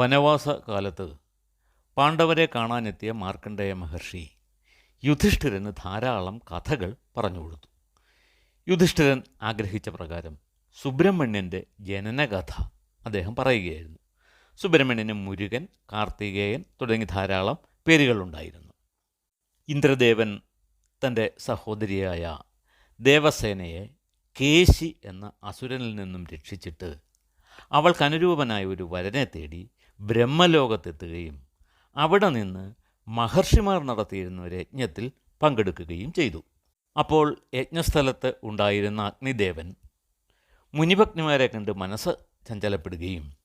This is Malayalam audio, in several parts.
വനവാസ കാലത്ത് പാണ്ഡവരെ കാണാനെത്തിയ മാർക്കണ്ഡേയ മഹർഷി യുധിഷ്ഠിരന് ധാരാളം കഥകൾ പറഞ്ഞു കൊടുത്തു. യുധിഷ്ഠിരൻ ആഗ്രഹിച്ച പ്രകാരം സുബ്രഹ്മണ്യന്റെ ജനനകഥ അദ്ദേഹം പറയുകയായിരുന്നു. സുബ്രഹ്മണ്യന് മുരുകൻ കാർത്തികേയൻ തുടങ്ങി ധാരാളം പേരുകളുണ്ടായിരുന്നു. ഇന്ദ്രദേവൻ തന്റെ സഹോദരിയായ ദേവസേനയെ കേശി എന്ന അസുരനിൽ നിന്നും രക്ഷിച്ചിട്ട് അവൾക്ക് അനുരൂപനായ ഒരു വരനെ തേടി ബ്രഹ്മലോകത്തെത്തുകയും അവിടെ നിന്ന് മഹർഷിമാർ നടത്തിയിരുന്ന ഒരു യജ്ഞത്തിൽ പങ്കെടുക്കുകയും ചെയ്തു. അപ്പോൾ യജ്ഞസ്ഥലത്ത് ഉണ്ടായിരുന്ന അഗ്നിദേവൻ മുനിഭഗ്നിമാരെ കണ്ട് മനസ്സ് ചഞ്ചലപ്പെടുകയും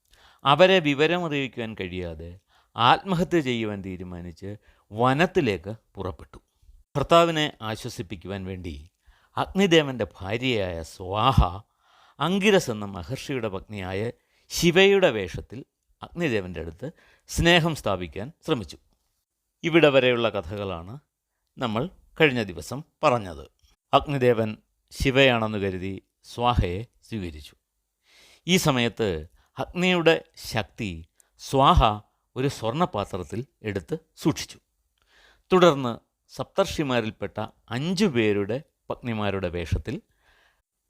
അവരെ വിവരമറിയിക്കുവാൻ കഴിയാതെ ആത്മഹത്യ ചെയ്യുവാൻ തീരുമാനിച്ച് വനത്തിലേക്ക് പുറപ്പെട്ടു. ഭർത്താവിനെ ആശ്വസിപ്പിക്കുവാൻ വേണ്ടി അഗ്നിദേവന്റെ ഭാര്യയായ സ്വാഹ അങ്കിരസ് എന്ന മഹർഷിയുടെ പത്നിയായ ശിവയുടെ വേഷത്തിൽ അഗ്നിദേവന്റെ അടുത്ത് സ്നേഹം സ്ഥാപിക്കാൻ ശ്രമിച്ചു. ഇവിടെ വരെയുള്ള കഥകളാണ് നമ്മൾ കഴിഞ്ഞ ദിവസം പറഞ്ഞത്. അഗ്നിദേവൻ ശിവയാണെന്ന് കരുതി സ്വാഹയെ സ്വീകരിച്ചു. ഈ സമയത്ത് അഗ്നിയുടെ ശക്തി സ്വാഹ ഒരു സ്വർണപാത്രത്തിൽ എടുത്ത് സൂക്ഷിച്ചു. തുടർന്ന് സപ്തർഷിമാരിൽപ്പെട്ട അഞ്ചു പേരുടെ പത്നിമാരുടെ വേഷത്തിൽ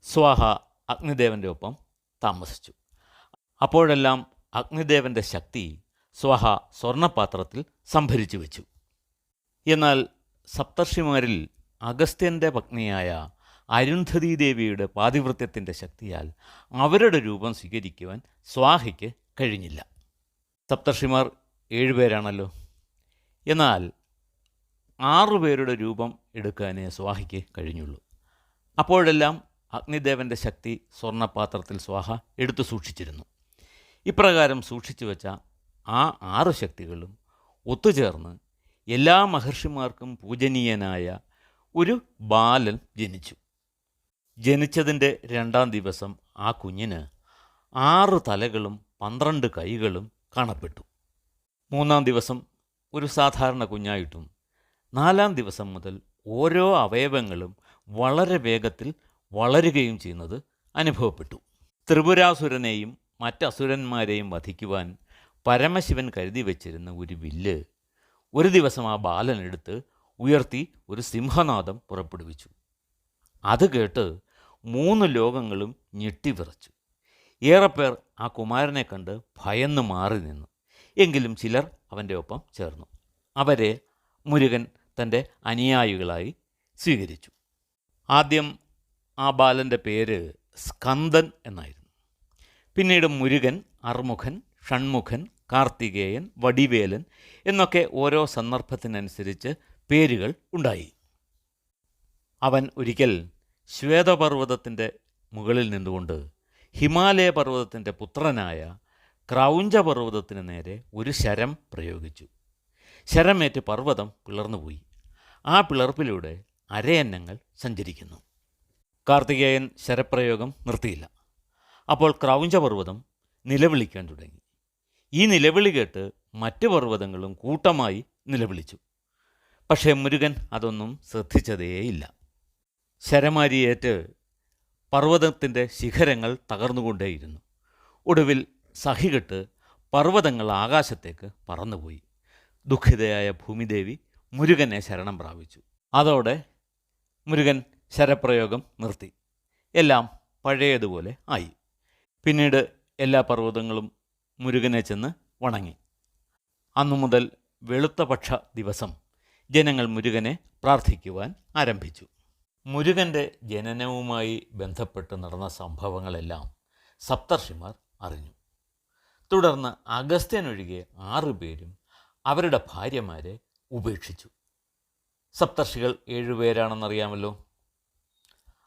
സ്വാഹ അഗ്നിദേവന്റെ ഒപ്പം താമസിച്ചു. അപ്പോഴെല്ലാം അഗ്നിദേവന്റെ ശക്തി സ്വഹ സ്വർണപാത്രത്തിൽ സംഭരിച്ചു വെച്ചു. എന്നാൽ സപ്തർഷിമാരിൽ അഗസ്ത്യന്റെ പത്നിയായ അരുന്ധതി ദേവിയുടെ പാതിവൃത്യത്തിന്റെ ശക്തിയാൽ അവരുടെ രൂപം സ്വീകരിക്കുവാൻ സ്വാഹയ്ക്ക് കഴിഞ്ഞില്ല. സപ്തർഷിമാർ ഏഴുപേരാണല്ലോ എന്നാൽ ആറുപേരുടെ രൂപം എടുക്കാനേ സ്വാഹയ്ക്ക് കഴിഞ്ഞുള്ളൂ. അപ്പോഴെല്ലാം അഗ്നിദേവന്റെ ശക്തി സ്വർണപാത്രത്തിൽ സ്വാഹ എടുത്തു സൂക്ഷിച്ചിരുന്നു. ഇപ്രകാരം സൂക്ഷിച്ചു വെച്ച ആ ആറ് ശക്തികളും ഒത്തുചേർന്ന് എല്ലാ മഹർഷിമാർക്കും പൂജനീയനായ ഒരു ബാലൻ ജനിച്ചു. ജനിച്ചതിന്റെ രണ്ടാം ദിവസം ആ കുഞ്ഞിന് ആറ് തലകളും പന്ത്രണ്ട് കൈകളും കാണപ്പെട്ടു. മൂന്നാം ദിവസം ഒരു സാധാരണ കുഞ്ഞായിട്ടും നാലാം ദിവസം മുതൽ ഓരോ അവയവങ്ങളും വളരെ വേഗത്തിൽ വളരുകയും ചെയ്യുന്നത് അനുഭവപ്പെട്ടു. ത്രിപുരാസുരനെയും മറ്റസുരന്മാരെയും വധിക്കുവാൻ പരമശിവൻ കരുതി വച്ചിരുന്ന ഒരു വില്ല് ഒരു ദിവസം ആ ബാലനെടുത്ത് ഉയർത്തി ഒരു സിംഹനാദം പുറപ്പെടുവിച്ചു. അത് കേട്ട് മൂന്ന് ലോകങ്ങളും ഞെട്ടിവിറച്ചു. ഏറെപ്പേർ ആ കുമാരനെ കണ്ട് ഭയന്ന് മാറി നിന്നു. എങ്കിലും ചിലർ അവന്റെ ഒപ്പം ചേർന്നു. അവരെ മുരുകൻ തന്റെ അനുയായികളായി സ്വീകരിച്ചു. ആദ്യം ആ ബാലന്റെ പേര് സ്കന്ദൻ എന്നായിരുന്നു. പിന്നീട് മുരുകൻ അർമുഖൻ ഷൺമുഖൻ കാർത്തികേയൻ വടിവേലൻ എന്നൊക്കെ ഓരോ സന്ദർഭത്തിനനുസരിച്ച് പേരുകൾ ഉണ്ടായി. അവൻ ഒരിക്കൽ ശ്വേതപർവതത്തിന്റെ മുകളിൽ നിന്നുകൊണ്ട് ഹിമാലയ പർവതത്തിന്റെ പുത്രനായ ക്രൗഞ്ച പർവതത്തിന് നേരെ ഒരു ശരം പ്രയോഗിച്ചു. ശരമേറ്റ് പർവതം പിളർന്നുപോയി. ആ പിളർപ്പിലൂടെ അരയന്നങ്ങൾ സഞ്ചരിക്കുന്നു. കാർത്തികേയൻ ശരപ്രയോഗം നിർത്തിയില്ല. അപ്പോൾ ക്രൗഞ്ച പർവതം നിലവിളിക്കാൻ തുടങ്ങി. ഈ നിലവിളി കേട്ട് മറ്റ് പർവതങ്ങളും കൂട്ടമായി നിലവിളിച്ചു. പക്ഷേ മുരുകൻ അതൊന്നും ശ്രദ്ധിച്ചതേയില്ല. ശരമാരിയേറ്റ് പർവതത്തിന്റെ ശിഖരങ്ങൾ തകർന്നുകൊണ്ടേയിരുന്നു. ഒടുവിൽ സഹികെട്ട് പർവതങ്ങൾ ആകാശത്തേക്ക് പറന്നുപോയി. ദുഃഖിതയായ ഭൂമിദേവി മുരുകനെ ശരണം പ്രാപിച്ചു. അതോടെ മുരുകൻ ശരപ്രയോഗം നിർത്തി. എല്ലാം പഴയതുപോലെ ആയി. പിന്നീട് എല്ലാ പർവതങ്ങളും മുരുകനെ ചെന്ന് വണങ്ങി. അന്നു മുതൽ വെളുത്തപക്ഷ ദിവസം ജനങ്ങൾ മുരുകനെ പ്രാർത്ഥിക്കുവാൻ ആരംഭിച്ചു. മുരുകന്റെ ജനനവുമായി ബന്ധപ്പെട്ട് നടന്ന സംഭവങ്ങളെല്ലാം സപ്തർഷിമാർ അറിഞ്ഞു. തുടർന്ന് അഗസ്ത്യനൊഴികെ ആറുപേരും അവരുടെ ഭാര്യമാരെ ഉപേക്ഷിച്ചു. സപ്തർഷികൾ ഏഴുപേരാണെന്നറിയാമല്ലോ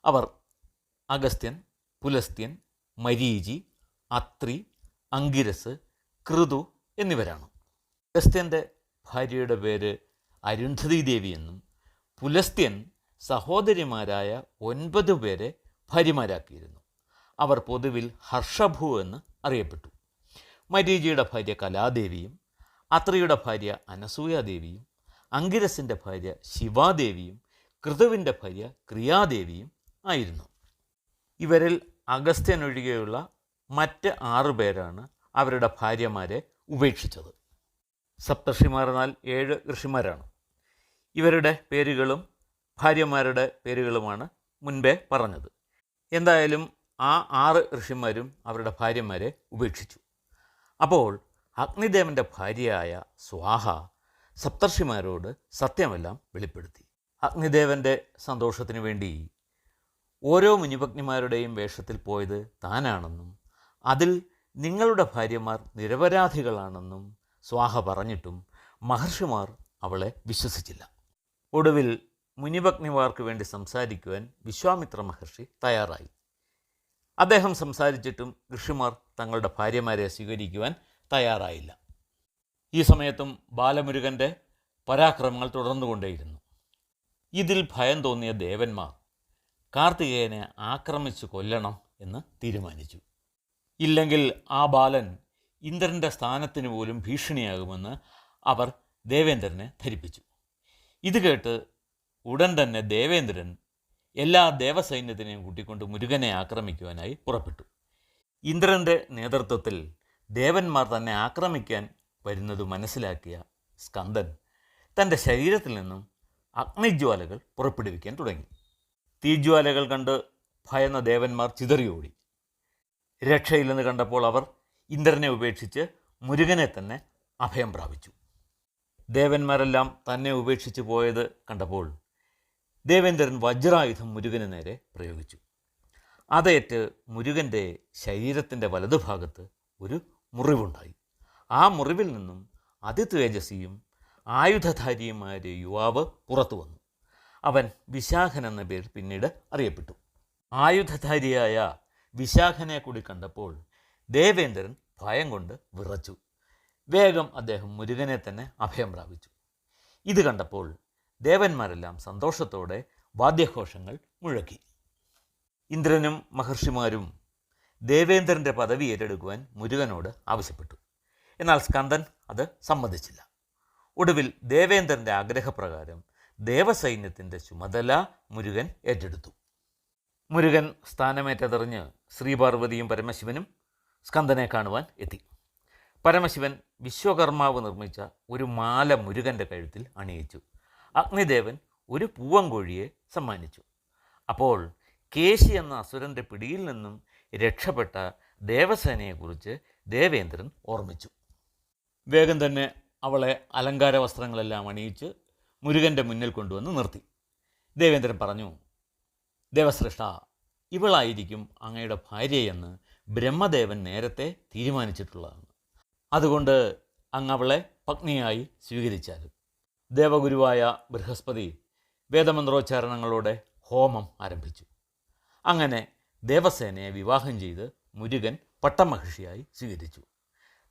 അവർ അഗസ്ത്യൻ പുലസ്ത്യൻ മരീചി അത്രി അങ്കിരസ് കൃതു എന്നിവരാണ്. അഗസ്ത്യന്റെ ഭാര്യയുടെ പേര് അരുന്ധതി ദേവി എന്നും പുലസ്ത്യൻ സഹോദരിമാരായ ഒൻപത് പേരെ ഭാര്യമാരാക്കിയിരുന്നു. അവർ പൊതുവിൽ ഹർഷഭു എന്ന് അറിയപ്പെട്ടു. മരീചിയുടെ ഭാര്യ കലാദേവിയും അത്രിയുടെ ഭാര്യ അനസൂയാദേവിയും അങ്കിരസിന്റെ ഭാര്യ ശിവാദേവിയും കൃതുവിന്റെ ഭാര്യ ക്രിയാദേവിയും ആയിരുന്നു. ഇവരിൽ അഗസ്ത്യനൊഴികെയുള്ള മറ്റ് ആറു പേരാണ് അവരുടെ ഭാര്യമാരെ ഉപേക്ഷിച്ചത്. സപ്തർഷിമാർ എന്നാൽ ഏഴ് ഋഷിമാരാണ്. ഇവരുടെ പേരുകളും ഭാര്യമാരുടെ പേരുകളുമാണ് മുൻപേ പറഞ്ഞത്. എന്തായാലും ആ ആറ് ഋഷിമാരും അവരുടെ ഭാര്യമാരെ ഉപേക്ഷിച്ചു. അപ്പോൾ അഗ്നിദേവന്റെ ഭാര്യയായ സ്വാഹ സപ്തർഷിമാരോട് സത്യമെല്ലാം വെളിപ്പെടുത്തി. അഗ്നിദേവന്റെ സന്തോഷത്തിനു വേണ്ടി ഓരോ മുനിഭഗ്നിമാരുടെയും വേഷത്തിൽ പോയത് താനാണെന്നും അതിൽ നിങ്ങളുടെ ഭാര്യമാർ നിരപരാധികളാണെന്നും സ്വാഹ പറഞ്ഞിട്ടും മഹർഷിമാർ അവളെ വിശ്വസിച്ചില്ല. ഒടുവിൽ മുനിഭഗ്നിമാർക്ക് വേണ്ടി സംസാരിക്കുവാൻ വിശ്വാമിത്ര മഹർഷി തയ്യാറായി. അദ്ദേഹം സംസാരിച്ചിട്ടും ഋഷിമാർ തങ്ങളുടെ ഭാര്യമാരെ സ്വീകരിക്കുവാൻ തയ്യാറായില്ല. ഈ സമയത്തും ബാലമുരുകന്റെ പരാക്രമങ്ങൾ തുടർന്നുകൊണ്ടേയിരുന്നു. ഇതിൽ ഭയം തോന്നിയ ദേവന്മാർ കാർത്തികേയനെ ആക്രമിച്ചു കൊല്ലണം എന്ന് തീരുമാനിച്ചു. ഇല്ലെങ്കിൽ ആ ബാലൻ ഇന്ദ്രന്റെ സ്ഥാനത്തിന് പോലും ഭീഷണിയാകുമെന്ന് അവർ ദേവേന്ദ്രനെ ധരിപ്പിച്ചു. ഇത് കേട്ട് ഉടൻ തന്നെ ദേവേന്ദ്രൻ എല്ലാ ദേവസൈന്യത്തിനെയും കൂട്ടിക്കൊണ്ട് മുരുകനെ ആക്രമിക്കുവാനായി പുറപ്പെട്ടു. ഇന്ദ്രന്റെ നേതൃത്വത്തിൽ ദേവന്മാർ തന്നെ ആക്രമിക്കാൻ വരുന്നത് മനസ്സിലാക്കിയ സ്കന്ദൻ തന്റെ ശരീരത്തിൽ നിന്നും അഗ്നിജ്വാലകൾ പുറപ്പെടുവിക്കാൻ തുടങ്ങി. തീജ്വാലകൾ കണ്ട് ഭയന്ന ദേവന്മാർ ചിതറിയോടി. രക്ഷയില്ലെന്ന് കണ്ടപ്പോൾ അവർ ഇന്ദ്രനെ ഉപേക്ഷിച്ച് മുരുകനെ തന്നെ അഭയം പ്രാപിച്ചു. ദേവന്മാരെല്ലാം തന്നെ ഉപേക്ഷിച്ച് പോയത് കണ്ടപ്പോൾ ദേവേന്ദ്രൻ വജ്രായുധം മുരുകന് നേരെ പ്രയോഗിച്ചു. അതേറ്റ് മുരുകന്റെ ശരീരത്തിന്റെ വലതുഭാഗത്ത് ഒരു മുറിവുണ്ടായി. ആ മുറിവിൽ നിന്നും അതിതേജസ്വിയും ആയുധധാരിയുമായ യുവാവ് പുറത്തു വന്നു. അവൻ വിശാഖൻ എന്ന പേര് പിന്നീട് അറിയപ്പെട്ടു. ആയുധധാരിയായ വിശാഖനെ കൂടി കണ്ടപ്പോൾ ദേവേന്ദ്രൻ ഭയം കൊണ്ട് വിറച്ചു. വേഗം അദ്ദേഹം മുരുകനെ തന്നെ അഭയം പ്രാപിച്ചു. ഇത് കണ്ടപ്പോൾ ദേവന്മാരെല്ലാം സന്തോഷത്തോടെ വാദ്യഘോഷങ്ങൾ മുഴക്കി. ഇന്ദ്രനും മഹർഷിമാരും ദേവേന്ദ്രന്റെ പദവി ഏറ്റെടുക്കുവാൻ മുരുകനോട് ആവശ്യപ്പെട്ടു. എന്നാൽ സ്കന്ദൻ അത് സമ്മതിച്ചില്ല. ഒടുവിൽ ദേവേന്ദ്രന്റെ ആഗ്രഹപ്രകാരം ദേവസൈന്യത്തിന്റെ ചുമതല മുരുകൻ ഏറ്റെടുത്തു. മുരുകൻ സ്ഥാനമേറ്റതറിഞ്ഞ് ശ്രീപാർവതിയും പരമശിവനും സ്കന്ദനെ കാണുവാൻ എത്തി. പരമശിവൻ വിശ്വകർമാവ് നിർമ്മിച്ച ഒരു മാല മുരുകന്റെ കഴുത്തിൽ അണിയിച്ചു. അഗ്നിദേവൻ ഒരു പൂവങ്കോഴിയെ സമ്മാനിച്ചു. അപ്പോൾ കേശി എന്ന അസുരന്റെ പിടിയിൽ നിന്നും രക്ഷപ്പെട്ട ദേവസേനയെക്കുറിച്ച് ദേവേന്ദ്രൻ ഓർമ്മിച്ചു. വേഗം തന്നെ അവളെ അലങ്കാര വസ്ത്രങ്ങളെല്ലാം അണിയിച്ച് മുരുകന്റെ മുന്നിൽ കൊണ്ടുവന്ന് നിർത്തി. ദേവേന്ദ്രൻ പറഞ്ഞു ദേവശ്രേഷ്ഠ ഇവളായിരിക്കും അങ്ങയുടെ ഭാര്യയെന്ന് ബ്രഹ്മദേവൻ നേരത്തെ തീരുമാനിച്ചിട്ടുള്ളതാണ്. അതുകൊണ്ട് അങ്ങ് അവളെ പത്നിയായി സ്വീകരിച്ചാലും. ദേവഗുരുവായ ബൃഹസ്പതി വേദമന്ത്രോച്ചാരണങ്ങളോടെ ഹോമം ആരംഭിച്ചു. അങ്ങനെ ദേവസേനയെ വിവാഹം ചെയ്ത് മുരുകൻ പട്ടമഹിഷിയായി സ്വീകരിച്ചു.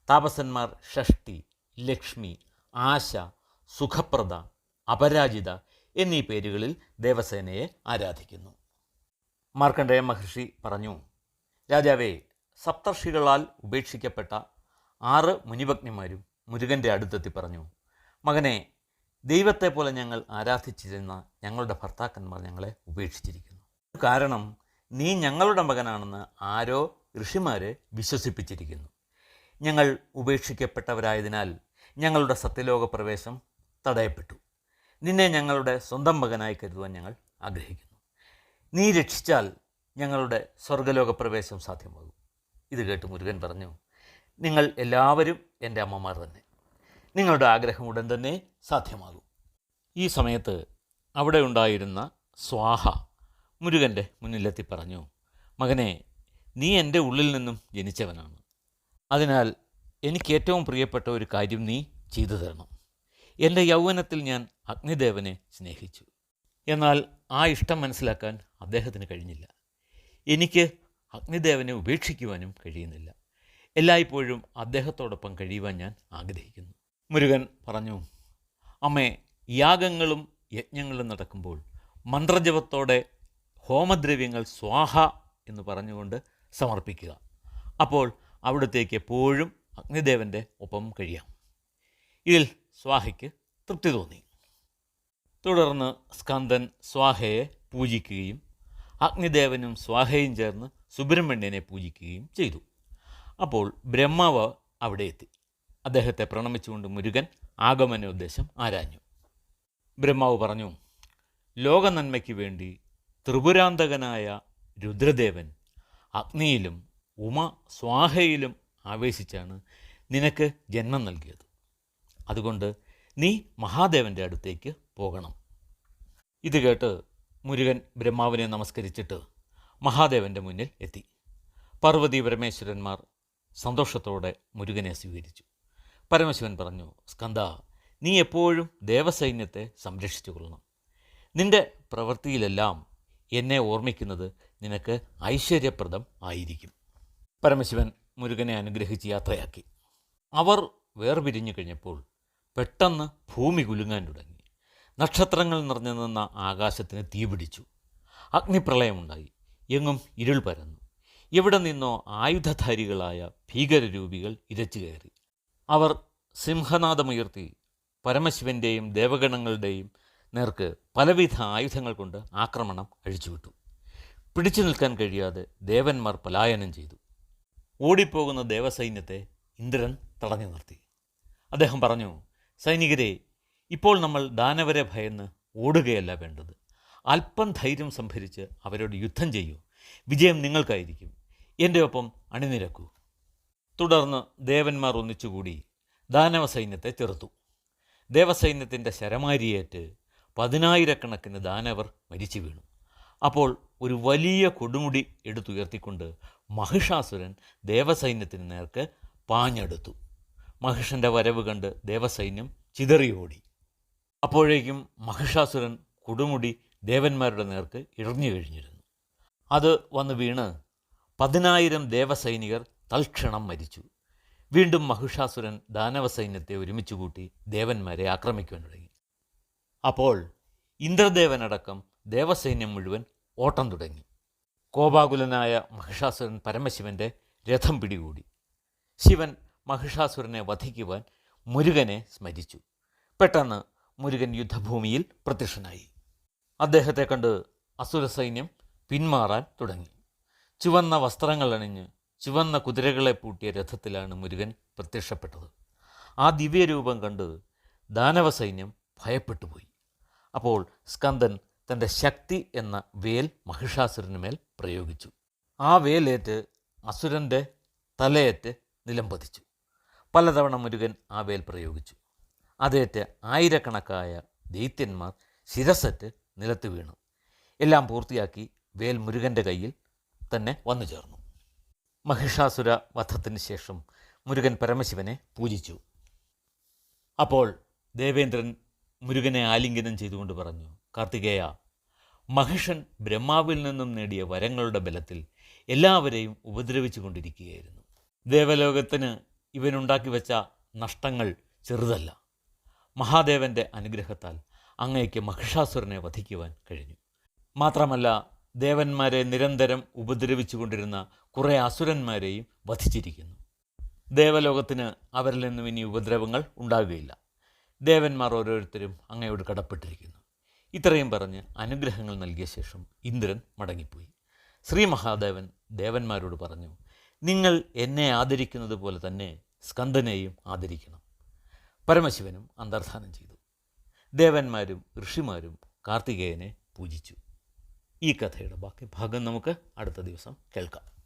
താപസന്മാർ ഷഷ്ടി ലക്ഷ്മി ആശ സുഖപ്രദ അപരാജിത എന്നീ പേരുകളിൽ ദേവസേനയെ ആരാധിക്കുന്നു. മാർക്കണ്ഡേയ മഹർഷി പറഞ്ഞു രാജാവേ സപ്തർഷികളാൽ ഉപേക്ഷിക്കപ്പെട്ട ആറ് മുനിഭഗ്നിമാരും മുരുകന്റെ അടുത്തെത്തി പറഞ്ഞു മകനെ ദൈവത്തെ പോലെ ഞങ്ങൾ ആരാധിച്ചിരുന്ന ഞങ്ങളുടെ ഭർത്താക്കന്മാർ ഞങ്ങളെ ഉപേക്ഷിച്ചിരിക്കുന്നു. കാരണം നീ ഞങ്ങളുടെ മകനാണെന്ന് ആരോ ഋഷിമാരെ വിശ്വസിപ്പിച്ചിരിക്കുന്നു. ഞങ്ങൾ ഉപേക്ഷിക്കപ്പെട്ടവരായതിനാൽ ഞങ്ങളുടെ സത്യലോക പ്രവേശം തടയപ്പെട്ടു. നിന്നെ ഞങ്ങളുടെ സ്വന്തം മകനായി കരുതുവാൻ ഞങ്ങൾ ആഗ്രഹിക്കുന്നു. നീ രക്ഷിച്ചാൽ ഞങ്ങളുടെ സ്വർഗലോക പ്രവേശം സാധ്യമാകും. ഇത് കേട്ട് മുരുകൻ പറഞ്ഞു നിങ്ങൾ എല്ലാവരും എന്റെ അമ്മമാർ തന്നെ. നിങ്ങളുടെ ആഗ്രഹം ഉടൻ തന്നെ സാധ്യമാകും. ഈ സമയത്ത് അവിടെ ഉണ്ടായിരുന്ന സ്വാഹ മുരുകന്റെ മുന്നിലെത്തി പറഞ്ഞു മകനെ നീ എന്റെ ഉള്ളിൽ നിന്നും ജനിച്ചവനാണ്. അതിനാൽ എനിക്ക് ഏറ്റവും പ്രിയപ്പെട്ട ഒരു കാര്യം നീ ചെയ്തു തരണം. എന്റെ യൗവനത്തിൽ ഞാൻ അഗ്നിദേവനെ സ്നേഹിച്ചു. എന്നാൽ ആ ഇഷ്ടം മനസ്സിലാക്കാൻ അദ്ദേഹത്തിന് കഴിഞ്ഞില്ല. എനിക്ക് അഗ്നിദേവനെ ഉപേക്ഷിക്കുവാനും കഴിയുന്നില്ല. എല്ലായ്പ്പോഴും അദ്ദേഹത്തോടൊപ്പം കഴിയുവാൻ ഞാൻ ആഗ്രഹിക്കുന്നു. മുരുകൻ പറഞ്ഞു അമ്മേ യാഗങ്ങളും യജ്ഞങ്ങളും നടക്കുമ്പോൾ മന്ത്രജപത്തോടെ ഹോമദ്രവ്യങ്ങൾ സ്വാഹ എന്ന് പറഞ്ഞുകൊണ്ട് സമർപ്പിക്കുക. അപ്പോൾ അവിടത്തേക്ക് എപ്പോഴും അഗ്നിദേവന്റെ ഒപ്പം കഴിയാം. ഇതിൽ സ്വാഹയ്ക്ക് തൃപ്തി തോന്നി. തുടർന്ന് സ്കന്ദൻ സ്വാഹയെ പൂജിക്കുകയും അഗ്നിദേവനും സ്വാഹയും ചേർന്ന് സുബ്രഹ്മണ്യനെ പൂജിക്കുകയും ചെയ്തു. അപ്പോൾ ബ്രഹ്മാവ് അവിടെ എത്തി. അദ്ദേഹത്തെ പ്രണമിച്ചുകൊണ്ട് മുരുകൻ ആഗമന ഉദ്ദേശം ആരാഞ്ഞു. ബ്രഹ്മാവ് പറഞ്ഞു ലോക നന്മയ്ക്ക് വേണ്ടി ത്രിപുരാന്തകനായ രുദ്രദേവൻ അഗ്നിയിലും ഉമ സ്വാഹയിലും ആവേശിച്ചാണ് നിനക്ക് ജന്മം നൽകിയത്. അതുകൊണ്ട് നീ മഹാദേവന്റെ അടുത്തേക്ക് പോകണം. ഇത് കേട്ട് മുരുകൻ ബ്രഹ്മാവിനെ നമസ്കരിച്ചിട്ട് മഹാദേവന്റെ മുന്നിൽ എത്തി. പാർവതി പരമേശ്വരന്മാർ സന്തോഷത്തോടെ മുരുകനെ സ്വീകരിച്ചു. പരമശിവൻ പറഞ്ഞു സ്കന്ദ നീ എപ്പോഴും ദേവസൈന്യത്തെ സംരക്ഷിച്ചു കൊള്ളണം. നിന്റെ പ്രവൃത്തിയിലെല്ലാം എന്നെ ഓർമ്മിക്കുന്നത് നിനക്ക് ഐശ്വര്യപ്രദം ആയിരിക്കും. പരമശിവൻ മുരുകനെ അനുഗ്രഹിച്ച് യാത്രയാക്കി. അവർ വേർപിരിഞ്ഞു കഴിഞ്ഞപ്പോൾ പെട്ടെന്ന് ഭൂമി കുലുങ്ങാൻ തുടങ്ങി. നക്ഷത്രങ്ങൾ നിറഞ്ഞു നിന്ന ആകാശത്തിന് തീപിടിച്ചു അഗ്നിപ്രളയമുണ്ടായി. എങ്ങും ഇരുൾ പരന്നു. എവിടെ നിന്നോ ആയുധധാരികളായ ഭീകരരൂപികൾ ഇരച്ചു കയറി. അവർ സിംഹനാദമുയർത്തി പരമശിവന്റെയും ദേവഗണങ്ങളുടെയും നേർക്ക് പലവിധ ആയുധങ്ങൾ കൊണ്ട് ആക്രമണം അഴിച്ചുവിട്ടു. പിടിച്ചു നിൽക്കാൻ കഴിയാതെ ദേവന്മാർ പലായനം ചെയ്തു. ഓടിപ്പോകുന്ന ദേവസൈന്യത്തെ ഇന്ദ്രൻ തടഞ്ഞു നിർത്തി. അദ്ദേഹം പറഞ്ഞു സൈനികരെ ഇപ്പോൾ നമ്മൾ ദാനവരെ ഭയന്ന് ഓടുകയല്ല വേണ്ടത്. അല്പം ധൈര്യം സംഭരിച്ച് അവരോട് യുദ്ധം ചെയ്യൂ. വിജയം നിങ്ങൾക്കായിരിക്കും. എന്റെ ഒപ്പം അണിനിരക്കൂ. തുടർന്ന് ദേവന്മാർ ഒന്നിച്ചുകൂടി ദാനവ സൈന്യത്തെ ചെറുത്തു. ദേവസൈന്യത്തിന്റെ ശരമാരിയേറ്റ് പതിനായിരക്കണക്കിന് ദാനവർ മരിച്ചു വീണു. അപ്പോൾ ഒരു വലിയ കൊടുമുടി എടുത്തുയർത്തിക്കൊണ്ട് മഹിഷാസുരൻ ദേവസൈന്യത്തിന് നേർക്ക് പാഞ്ഞെടുത്തു. മഹിഷന്റെ വരവ് കണ്ട് ദേവസൈന്യം ചിതറിയോടി. അപ്പോഴേക്കും മഹിഷാസുരൻ കൊടുമുടി ദേവന്മാരുടെ നേർക്ക് ഇഴഞ്ഞു കഴിഞ്ഞിരുന്നു. അത് വന്ന് വീണ് പതിനായിരം ദേവസൈനികർ തൽക്ഷണം മരിച്ചു. വീണ്ടും മഹിഷാസുരൻ ദാനവസൈന്യത്തെ ഒരുമിച്ച് കൂട്ടി ദേവന്മാരെ ആക്രമിക്കുവാൻ തുടങ്ങി. അപ്പോൾ ഇന്ദ്രദേവനടക്കം ദേവസൈന്യം മുഴുവൻ ഓട്ടം തുടങ്ങി. കോപാകുലനായ മഹിഷാസുരൻ പരമശിവന്റെ രഥം പിടികൂടി. ശിവൻ മഹിഷാസുരനെ വധിക്കുവാൻ മുരുകനെ സ്മരിച്ചു. പെട്ടെന്ന് മുരുകൻ യുദ്ധഭൂമിയിൽ പ്രത്യക്ഷനായി. അദ്ദേഹത്തെ കണ്ട് അസുര സൈന്യം പിന്മാറാൻ തുടങ്ങി. ചുവന്ന വസ്ത്രങ്ങൾ അണിഞ്ഞ് ചുവന്ന കുതിരകളെ പൂട്ടിയ രഥത്തിലാണ് മുരുകൻ പ്രത്യക്ഷപ്പെട്ടത്. ആ ദിവ്യരൂപം കണ്ട് ദാനവ സൈന്യം ഭയപ്പെട്ടുപോയി. അപ്പോൾ സ്കന്ദൻ തന്റെ ശക്തി എന്ന വേൽ മഹിഷാസുരന് മേൽ പ്രയോഗിച്ചു. ആ വേലേറ്റ് അസുരന്റെ തലയേറ്റ് നിലംപതിച്ചു. പലതവണ മുരുകൻ ആ വേൽ പ്രയോഗിച്ചു. അതേറ്റ് ആയിരക്കണക്കായ ദൈത്യന്മാർ ശിരസറ്റ് നിലത്ത് വീണു. എല്ലാം പൂർത്തിയാക്കി വേൽ മുരുകന്റെ കയ്യിൽ തന്നെ വന്നു ചേർന്നു. മഹിഷാസുര വധത്തിന് ശേഷം മുരുകൻ പരമശിവനെ പൂജിച്ചു. അപ്പോൾ ദേവേന്ദ്രൻ മുരുകനെ ആലിംഗനം ചെയ്തുകൊണ്ട് പറഞ്ഞു കാർത്തികേയ മഹിഷൻ ബ്രഹ്മാവിൽ നിന്നും നേടിയ വരങ്ങളുടെ ബലത്തിൽ എല്ലാവരെയും ഉപദ്രവിച്ചു കൊണ്ടിരിക്കുകയായിരുന്നു ദേവലോകത്തിന് ഇവനുണ്ടാക്കി വെച്ച നഷ്ടങ്ങൾ ചെറുതല്ല. മഹാദേവന്റെ അനുഗ്രഹത്താൽ അങ്ങയ്ക്ക് മഹിഷാസുരനെ വധിക്കുവാൻ കഴിഞ്ഞു. മാത്രമല്ല ദേവന്മാരെ നിരന്തരം ഉപദ്രവിച്ചുകൊണ്ടിരുന്ന കുറേ അസുരന്മാരെയും വധിച്ചിരിക്കുന്നു. ദേവലോകത്തിന് അവരിൽ നിന്നും ഇനി ഉപദ്രവങ്ങൾ ഉണ്ടാകുകയില്ല. ദേവന്മാർ ഓരോരുത്തരും അങ്ങയോട് കടപ്പെട്ടിരിക്കുന്നു. ഇത്രയും പറഞ്ഞ് അനുഗ്രഹങ്ങൾ നൽകിയ ശേഷം ഇന്ദ്രൻ മടങ്ങിപ്പോയി. ശ്രീ മഹാദേവൻ ദേവന്മാരോട് പറഞ്ഞു നിങ്ങൾ എന്നെ ആദരിക്കുന്നത് പോലെ തന്നെ സ്കന്ദനെയും ആദരിക്കണം. പരമശിവനും അന്തർധാനം ചെയ്തു. ദേവന്മാരും ഋഷിമാരും കാർത്തികേയനെ പൂജിച്ചു. ഈ കഥയുടെ ബാക്കി ഭാഗം നമുക്ക് അടുത്ത ദിവസം കേൾക്കാം.